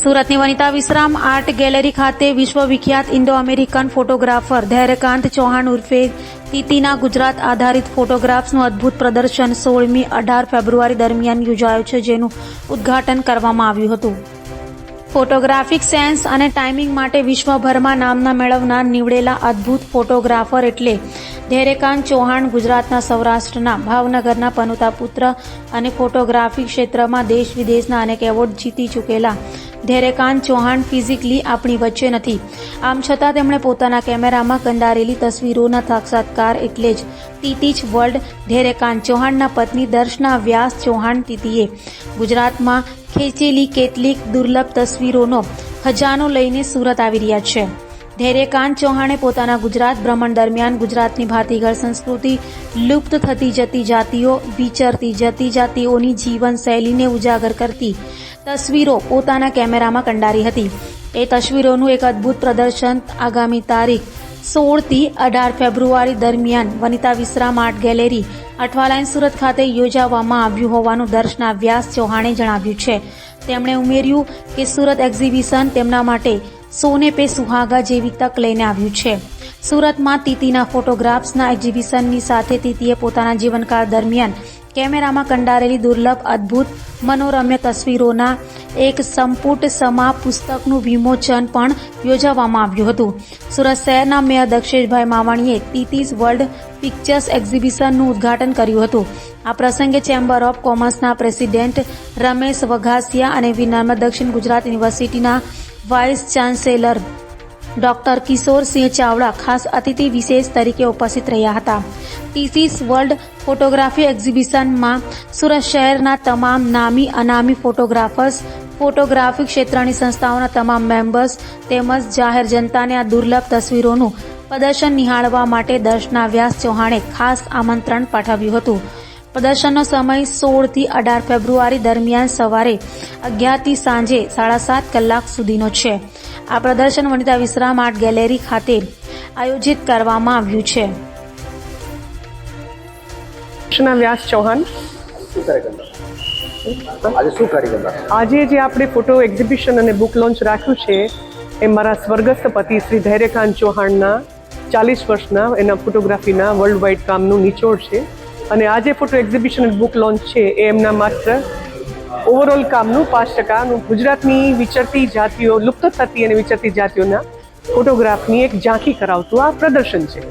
સુરતની વનિતા વિશ્રામ art gallery ખાતે વિશ્વવિખ્યાત Indo American photographer Dhairyakant Chauhan ઉર્ફે તીતીના ગુજરાત આધારિત ફોટોગ્રાફ્સનું અદ્ભુત પ્રદર્શન સોળમી અઢાર ફેબ્રુઆરી દરમિયાન યોજાયું છે, જેનું ઉદ્ઘાટન કરવામાં આવ્યું હતું. ફોટોગ્રાફિક સેન્સ અને ટાઈમિંગ માટે વિશ્વભરમાં નામના મેળવનાર નીવડેલા અદ્ભુત ફોટોગ્રાફર એટલે ધૈર્યકાંત ચૌહાણ ગુજરાતના સૌરાષ્ટ્રના ભાવનગરના પનુતા પુત્ર અને ફોટોગ્રાફી ક્ષેત્રમાં દેશ વિદેશના અનેક એવોર્ડ જીતી ચૂકેલા ધૈર્યકાંત ચૌહાણ ફિઝિકલી આપણી વચ્ચે નથી. આમ છતાં તેમણે પોતાના કેમેરામાં કંડારેલી તસવીરોના સાક્ષાત્કાર એટલે જ તીતીજ વર્લ્ડ ધૈર્યકાંત ચૌહાણના પત્ની દર્શના વ્યાસ ચૌહાણ તિતિએ ગુજરાતમાં ખેંચેલી કેટલીક દુર્લભ તસવીરોનો ખજાનો લઈને સુરત આવી રહ્યા છે. ધૈર્યકાંત ચૌહાણે પોતાના ગુજરાત ભ્રમણ દરમિયાન ગુજરાતની ભાતીગળ સંસ્કૃતિ લુપ્ત થતી જતી જાતિઓ, વિચરતી જતી જાતિઓની જીવનશૈલીને ઉજાગર કરતી તસવીરો પોતાના કેમેરામાં કંડારી હતી. એ તસવીરોનું એક અદ્ભુત પ્રદર્શન આગામી તારીખ સોળથી અઢાર ફેબ્રુઆરી દરમિયાન વનિતા વિશ્રામ આર્ટ ગેલેરી, અઠવાલાઇન સુરત ખાતે યોજાવામાં આવ્યું હોવાનું દર્શના વ્યાસ ચૌહાણે જણાવ્યું છે. તેમણે ઉમેર્યું કે સુરત એક્ઝિબિશન તેમના માટે સોને પે સુહાગા જેવી તક લઈને આવ્યું છે. સુરતમાં તીતીના ફોટોગ્રાફ્સના એક્ઝિબિશનની સાથે તીતીએ પોતાના જીવનકાળ દરમિયાન કેમેરામાં કંડારેલી દુર્લભ, અદ્ભુત, મનોરમ્ય તસવીરોના એક સંપુટ સમા પુસ્તકનું વિમોચન પણ યોજવામાં આવ્યું હતું. સુરત શહેરના મેયર દક્ષેશભાઈ માવાણીએ તીતીસ વર્લ્ડ પિક્ચર્સ એક્ઝિબિશનનું ઉદ્ઘાટન કર્યું હતું. આ પ્રસંગે ચેમ્બર ઓફ કોમર્સના પ્રેસિડેન્ટ રમેશ વઘાસિયા અને વિનર્મ દક્ષિણ ગુજરાત યુનિવર્સિટીના vice chancellor doctor Kishorsinh Chavda ખાસ અતિથિ વિશેષ તરીકે ઉપસ્થિત રહ્યા હતા. ટીસીસ વર્લ્ડ ફોટોગ્રાફી એક્ઝિબિશનમાં સુરત શહેરના તમામ નામી અનામી ફોટોગ્રાફર્સ ફોટોગ્રાફી ક્ષેત્રની સંસ્થાઓના તમામ મેમ્બર્સ તેમજ જાહેર જનતાને આ દુર્લભ તસવીરોનું પ્રદર્શન નિહાળવા માટે દર્શના વ્યાસ ચૌહાણે ખાસ આમંત્રણ પાઠવ્યું હતું. પ્રદર્શનનો સમય સોળથી અઢાર ફેબ્રુઆરી દરમિયાન સવારે અગિયારથી સાંજે સાડા સાત કલાક સુધીનો છે. આ પ્રદર્શન વનિતા વિશ્રામ આર્ટ ગેલેરી ખાતે આયોજિત કરવામાં આવ્યું છે. વ્યાસ ચૌહાણ? શું કાર્યક્રમ આજે આજે જે આપણે ફોટો એક્ઝિબિશન અને બુક લોન્ચ રાખ્યું છે એ મારા સ્વર્ગસ્થ પતિ શ્રી ધૈર્યકાંત ચૌહાણના ચાલીસ વર્ષના એના ફોટોગ્રાફીના વર્લ્ડ વાઇડ કામનું નિચોડ છે. અને આ જે ફોટો એક્ઝિબિશન બુક લોન્ચ છે એ એમના માત્ર ઓવરઓલ કામનું પાંચ ટકાનું. ગુજરાતની વિચરતી જાતિઓ, લુપ્ત થતી અને વિચરતી જાતિઓના ફોટોગ્રાફની એક ઝાંખી કરાવતું આ પ્રદર્શન છે.